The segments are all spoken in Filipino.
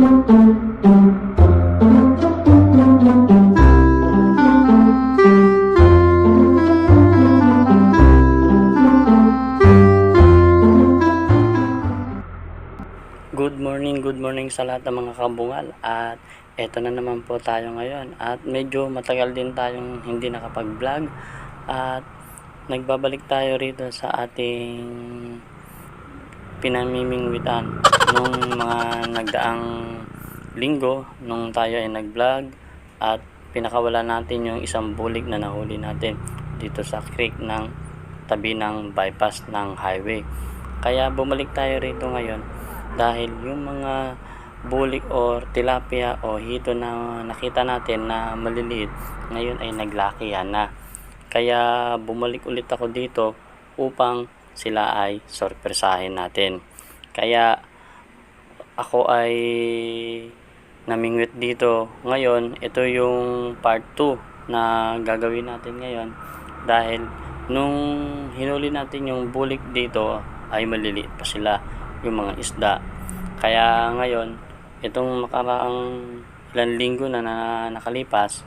Good morning, good morning sa lahat ng mga kabungal. At eto na naman po tayo ngayon. At medyo matagal din tayong hindi nakapag-vlog. At nagbabalik tayo rito sa ating pinamimingwitan nung mga nagdaang linggo nung tayo ay nag-vlog at pinakawala natin yung isang bulig na nahuli natin dito sa creek ng tabi ng bypass ng highway. Kaya bumalik tayo rito ngayon dahil yung mga bulik or tilapia o hito na nakita natin na maliliit ngayon ay naglakihan na. Kaya bumalik ulit ako dito upang sila ay sorpresahin natin. Kaya ako ay namingwit dito. Ngayon, ito yung part 2 na gagawin natin ngayon dahil nung hinuli natin yung bulik dito ay maliliit pa sila yung mga isda. Kaya ngayon, itong makaraang ilang linggo na, na nakalipas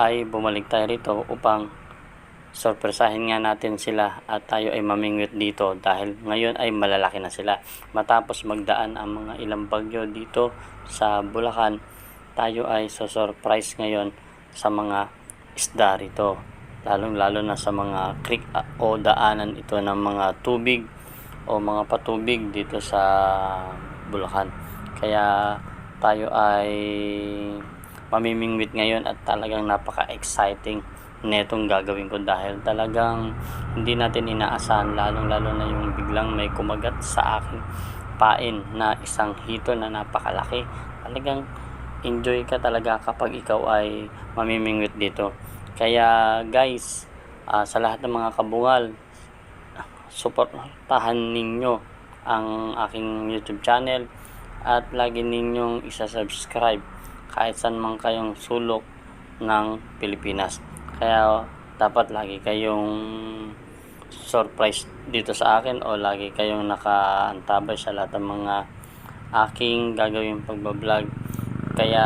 ay bumalik tayo rito upang sorpresahin nga natin sila at tayo ay mamingwit dito dahil ngayon ay malalaki na sila. Matapos magdaan ang mga ilang bagyo dito sa Bulacan, tayo ay surprise ngayon sa mga isda rito. Lalong lalo na sa mga creek ah, o daanan ito ng mga tubig o mga patubig dito sa Bulacan. Kaya tayo ay mamimingwit ngayon at talagang napaka-exciting netong gagawin ko dahil talagang hindi natin inaasahan lalong lalo na yung biglang may kumagat sa aking pain na isang hito na napakalaki talagang enjoy ka talaga kapag ikaw ay mamimingwit dito kaya guys ah, sa lahat ng mga kabungal suportahan ninyo ang aking YouTube channel at lagi ninyong isa-subscribe kahit saan man kayong sulok ng Pilipinas. Kaya dapat lagi kayong surprise dito sa akin o lagi kayong nakaantabay sa lahat ng mga aking gagawin pagbablog. Kaya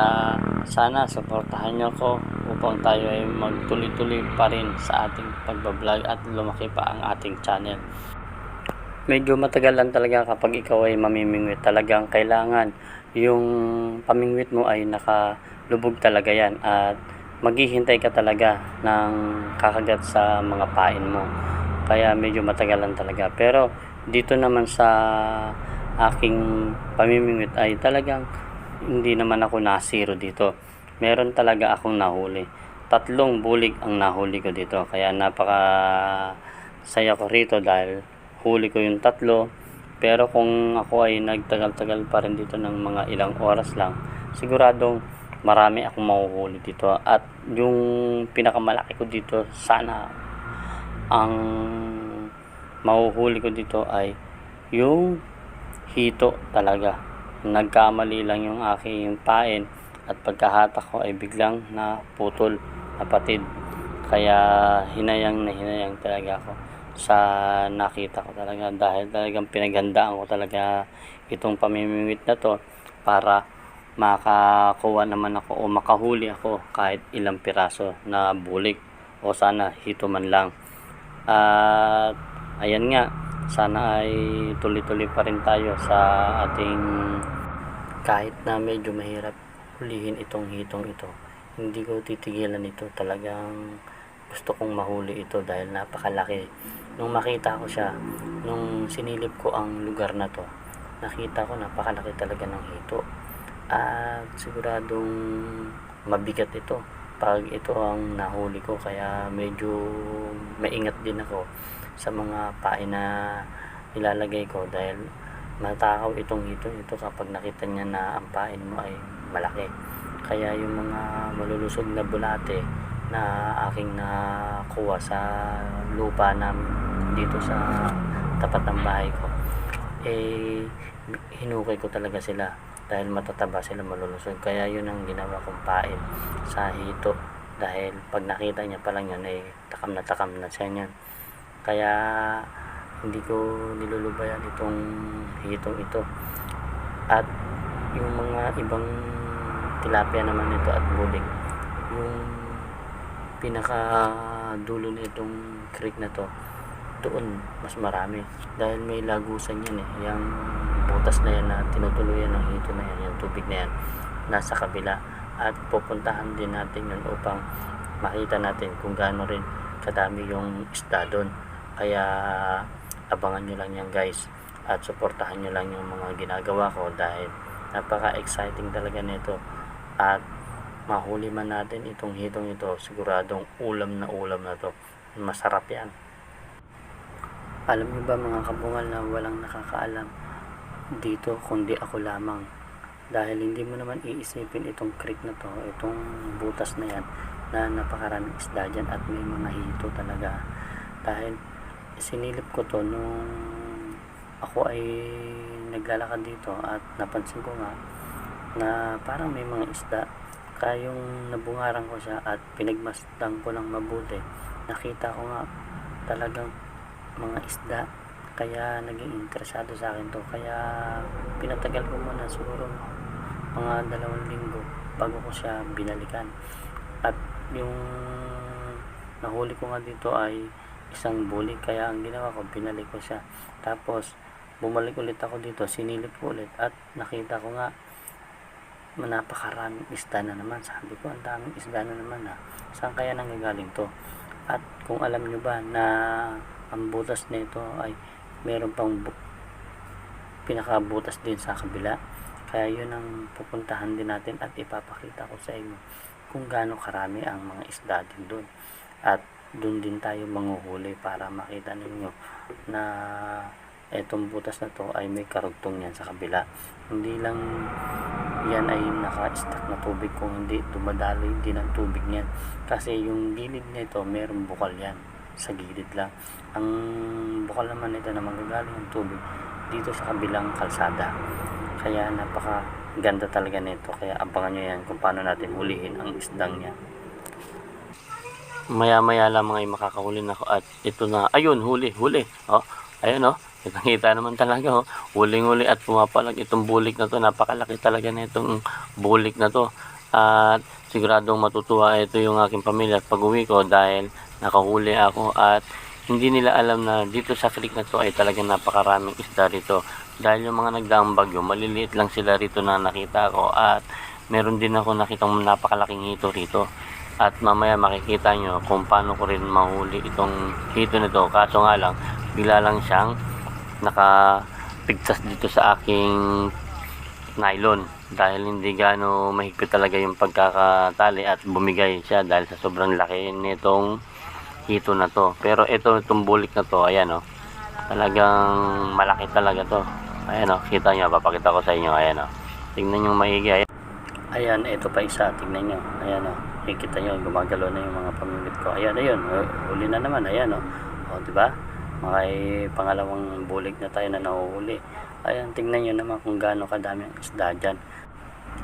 sana suportahan nyo ko upang tayo ay magtuloy-tuloy pa rin sa ating pagbablog at lumaki pa ang ating channel. Medyo matagal lang talaga kapag ikaw ay mamimingwit. Talagang kailangan yung pamingwit mo ay nakalubog talaga yan at maghihintay ka talaga ng kakagat sa mga pain mo. Kaya medyo matagal lang talaga. Pero dito naman sa aking pamimingwit ay talagang hindi naman ako nasiro dito. Meron talaga akong nahuli. Tatlong bulig ang nahuli ko dito. Kaya napaka saya ko rito dahil huli ko yung tatlo. Pero kung ako ay nagtagal-tagal pa rin dito ng mga ilang oras lang, siguradong marami akong mahuhuli dito. At yung pinakamalaki ko dito, sana ang mahuhuli ko dito ay yung hito talaga. Nagkamali lang yung aking pain at pagkahatak ko ay biglang naputol, napatid. Kaya hinayang na hinayang talaga ako sa nakita ko talaga dahil talagang pinaghandaan ko talaga itong pamimingwit na to para makakuha naman ako o makahuli ako kahit ilang piraso na bulik o sana hito man lang. At ayan nga sana ay tuloy-tuloy pa rin tayo sa ating kahit na medyo mahirap hulihin itong hitong ito. Hindi ko titigilan ito. Talagang gusto kong mahuli ito dahil napakalaki. Nung makita ko siya nung sinilip ko ang lugar na to nakita ko napakalaki talaga ng hito at siguradong mabigat ito pag ito ang nahuli ko. Kaya medyo maingat din ako sa mga pain na nilalagay ko dahil matakaw itong hito ito kapag nakita niya na ang pain mo ay malaki. Kaya yung mga malulusog na bulate na aking nakuha sa lupa namin dito sa tapat ng bahay ko eh hinukay ko talaga sila dahil matataba sila malulusog. Kaya yun ang ginawa kong pain sa hito. Dahil pag nakita niya pa lang yun eh takam na takam na siya niyan. Kaya hindi ko nilulubayan itong hitong ito. At yung mga ibang tilapia naman nito at bulik yung pinaka dulo nitong creek na to doon mas marami. Dahil may lagusan yan eh. Yung butas na yan na tinutuluyan ng hito na yan yung tubig na yan nasa kabila. At pupuntahan din natin yun upang makita natin kung gaano rin kadami yung isda doon. Kaya abangan nyo lang yan guys. At suportahan nyo lang yung mga ginagawa ko dahil napaka exciting talaga nito. At mahuli man natin itong hitong ito siguradong ulam na ulam na to. Masarap yan alam niyo ba mga kabungal na walang nakakaalam dito kundi ako lamang. Dahil hindi mo naman iisipin itong creek na to itong butas na yan na napakaraming isda dyan at may mga hito talaga. Dahil sinilip ko to nung ako ay naglalakad dito at napansin ko nga na parang may mga isda. Kaya yung nabungaran ko siya at pinagmasdan ko lang mabuti nakita ko nga talagang mga isda. Kaya naging interesado sa akin to. Kaya pinatagal ko muna siguro mga dalawang linggo bago ko siya binalikan. At yung nahuli ko nga dito ay isang bulik kaya ang ginawa ko binalik ko siya. Tapos bumalik ulit ako dito sinilip ko ulit. At nakita ko nga napakaraming isda na naman. Sabi ko ang daming isda na naman ha? Saan kaya nanggagaling to? At kung alam nyo ba na ang butas nito ay meron pang bu- pinakabutas din sa kabila. Kaya yun ang pupuntahan din natin at ipapakita ko sa inyo kung gaano karami ang mga isda din doon at doon din tayo manguhuli para makita ninyo na etong butas na to ay may karugtong yan sa kabila. Hindi lang yan ay naka-stack na tubig kung hindi dumadaloy din ang tubig niyan. Kasi yung gilid nito merong bukal yan sa gilid lang ang bukal naman nito na manggagaling ang tubig dito sa kabilang kalsada kaya napaka ganda talaga nito kaya abangan nyo yan kung paano natin hulihin ang isdang niya maya maya lamang ay makakahuli na ako at ito na ayun huli huli oh ayun oh Nakita naman talaga, oh. Huling-huli at pumapalag itong bulik na to. Napakalaki talaga na itong bulik na to. At siguradong matutuwa ito yung aking pamilya pag-uwi ko dahil nakahuli ako at hindi nila alam na dito sa creek na to ay talagang napakaraming isda rito. Dahil yung mga nagdaang bagyo, maliliit lang sila rito na nakita ko at meron din ako nakitang napakalaking hito rito. At mamaya makikita nyo kung paano ko rin mahuli itong hito nito. Kaso nga lang, bigla lang siyang nakapigtas dito sa aking nylon dahil hindi gaano mahigpit talaga yung pagkakatali at bumigay siya dahil sa sobrang laki nitong hito na to. Pero ito itong bulik na to ayan o talagang malaki talaga to. Ayan o kita nyo papakita ko sa inyo. Ayan o tingnan nyo maigi ayan. Ayan ito pa isa. Tingnan nyo. Ayan o kikita nyo gumagalaw na yung mga pamimit ko. Ayan ayun huli na naman. Ayan o o diba may pangalawang bulig na tayo na nahuhuli ayan tingnan nyo naman kung gaano kadami ang isda dyan.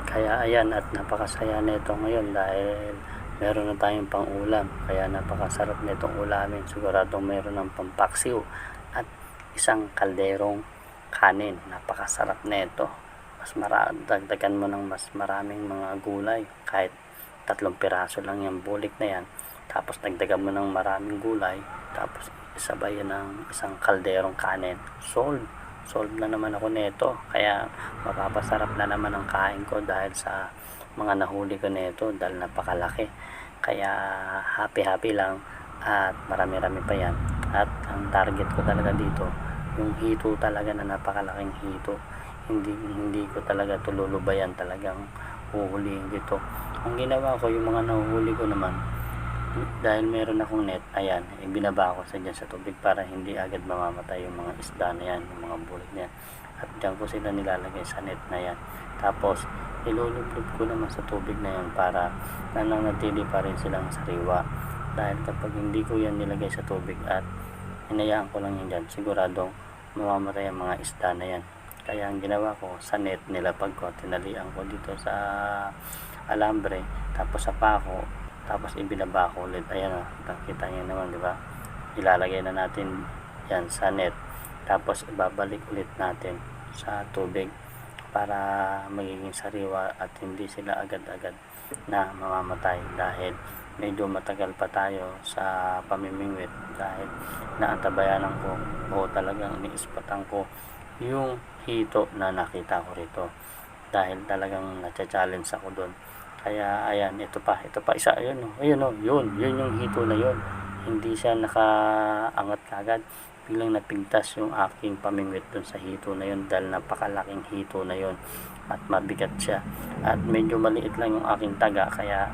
Kaya ayan at napakasaya nito ngayon dahil meron na tayong pang ulam kaya napakasarap nitong ulamin. Siguradong meron ng pampaksiw at isang kalderong kanin. Napakasarap nito. Mas mara dagdagan mo ng mas maraming mga gulay. Kahit tatlong piraso lang yung bulik na yan. Tapos dagdagan mo ng maraming gulay. Tapos sabay yan ng isang kalderong kanin. Sold. Sold na naman ako nito. Kaya mapapasarap na naman ang kain ko dahil sa mga nahuli ko nito dahil napakalaki kaya happy happy lang at marami rami pa yan at ang target ko talaga dito yung hito talaga na napakalaking hito hindi hindi ko talaga tululubayan talagang huhulihin dito ang ginawa ko yung mga nahuhuli ko naman dahil meron akong net, ayan, ibinaba ko sa dyan sa tubig para hindi agad mamamatay yung mga isda na yan, yung mga bulik na yan. At dyan ko sila nilalagay sa net na yan. Tapos, ilulublog ko naman sa tubig na yan para nananatili pa rin silang sariwa. Dahil kapag hindi ko yan nilagay sa tubig at hinayaan ko lang yan dyan, siguradong mamamatay ang mga isda na yan. Kaya ang ginawa ko sa net nilapag ko, tinalian ko dito sa alambre, tapos sa pako, tapos ibinaba ko ulit ayan o nakita nyo naman di ba ilalagay na natin yan sa net tapos ibabalik ulit natin sa tubig para magiging sariwa at hindi sila agad-agad na mamamatay dahil medyo matagal pa tayo sa pamimingwit dahil naantabayanan ko o talagang niispatan ko yung hito na nakita ko rito dahil talagang natya-challenge ako doon kaya ayan ito pa ito pa isa ayun oh ayun oh yun yun yung hito na yun. Hindi siya nakaangat kagad biglang napigtas yung aking pamingwit doon sa hito na yun dahil napakalaking hito na yun at mabigat siya. At medyo maliit lang yung aking taga kaya